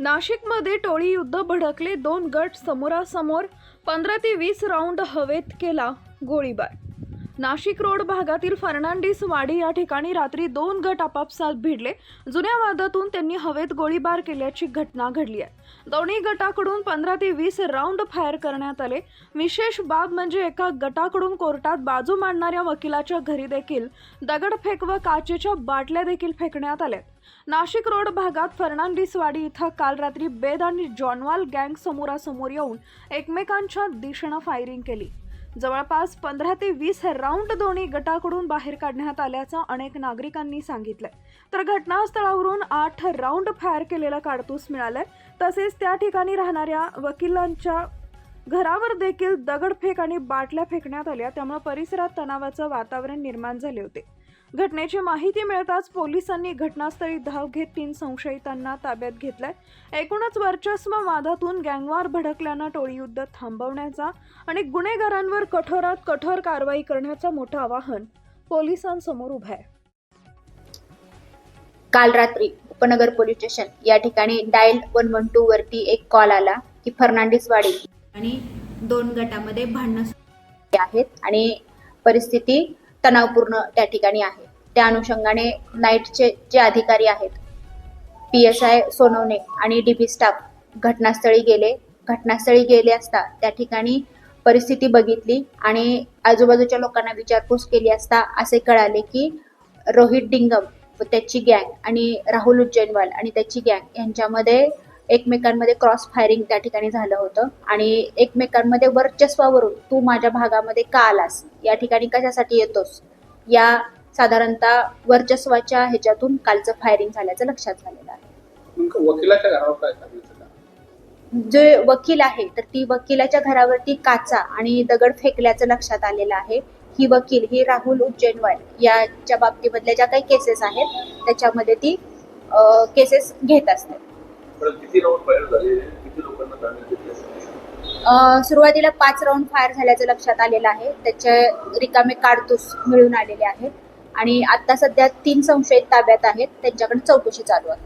नाशिकमध्ये टोळी युद्ध भडकले दोन गट समोरासमोर पंधरा ते वीस राऊंड हवेत केला गोळीबार. नाशिक रोड भागातील फर्नांडिस वाडी या ठिकाणी रात्री दोन गट आपापसात भिडले. जुन्या वादातून त्यांनी हवेत गोळीबार केल्याची घटना घडली आहे. दोन्ही गटाकडून पंधरा ते वीस राऊंड फायर करण्यात आले. विशेष बाब म्हणजे एका गटाकडून कोर्टात बाजू मांडणाऱ्या वकिलाच्या घरी देखील दगडफेक व काचेच्या बाटल्या देखील फेकण्यात आल्या. नाशिक रोड भागात फर्नांडिसवाडी इथं काल रात्री बेद आणि जॉनवाल गँग समोरासमोर येऊन एकमेकांच्या दिशेनं फायरिंग केली. जवळपास पंधरा ते वीस राऊंड दोन्ही गटाकडून बाहेर काढण्यात आल्याचं अनेक नागरिकांनी सांगितलंय. तर घटनास्थळावरून आठ राऊंड फायर केलेला काडतूस मिळालाय. तसेच त्या ठिकाणी राहणाऱ्या वकिलांच्या घरावर देखील दगडफेक आणि बाटल्या फेकण्यात आल्या. त्यामुळे परिसरात तणावाचं वातावरण निर्माण झाले होते. घटनेची माहिती मिळताच पोलिसांनी घटनास्थळी धाव घेत तीन संशयितांना ताब्यात घेतलाय. एकूणच वर्चस्व वादातून गँगवार भडकल्यानं टोळीयुद्ध थांबवण्याचा आणि गुन्हेगारांवर कठोरात कठोर कारवाई करण्याचं मोठं आवाहन पोलिसांसमोर उभं आहे. काल रात्री उपनगर पोलीस स्टेशन या ठिकाणी डायल वन वन टू वरती एक कॉल आला की फर्नांडिस वाडी आणि दोन गटामध्ये भांडणं आहेत आणि परिस्थिती तणावपूर्ण त्या ठिकाणी आहे. त्या अनुषंगाने नाईटचे जे अधिकारी आहेत पी एस आय सोनवणे आणि डी बी स्टाफ घटनास्थळी गेले. घटनास्थळी गेले असता त्या ठिकाणी परिस्थिती बघितली आणि आजूबाजूच्या लोकांना विचारपूस केली असता असे कळाले की रोहित डिंगम व त्याची गँग आणि राहुल उज्जैनवाल आणि त्याची गँग यांच्यामध्ये एकमेकांमध्ये क्रॉस फायरिंग त्या ठिकाणी झालं होतं. आणि एकमेकांमध्ये वर्चस्वावरून तू माझ्या भागामध्ये का आलास? या ठिकाणी कशासाठी येतोस? या साधारणतः वर्चस्वाच्या ह्याच्यातून कालचं फायरिंग झाल्याचं लक्षात झालेलं आहे. नेमकं वकिलाच्या घरावर काय सांगितलं जे वकील आहे तर ती वकिलाच्या घरावरती काचा आणि दगड फेकल्याचं लक्षात आलेलं आहे. ही वकील ही राहुल उज्जैनवाल याच्या बाबतीमधल्या ज्या काही केसेस आहेत त्याच्यामध्ये ती केसेस घेत असते पण किती राऊंड फायर झाले? किती लोकांना ताब्यात घेतले? सुरुवातीला पाच राऊंड फायर झाल्याचं लक्षात आलेलं आहे. त्याचे रिकामे काडतूस मिळून आलेले आहेत. आणि आता सध्या तीन संशयित ताब्यात आहेत. त्यांच्याकडे चौकशी चालू आहे.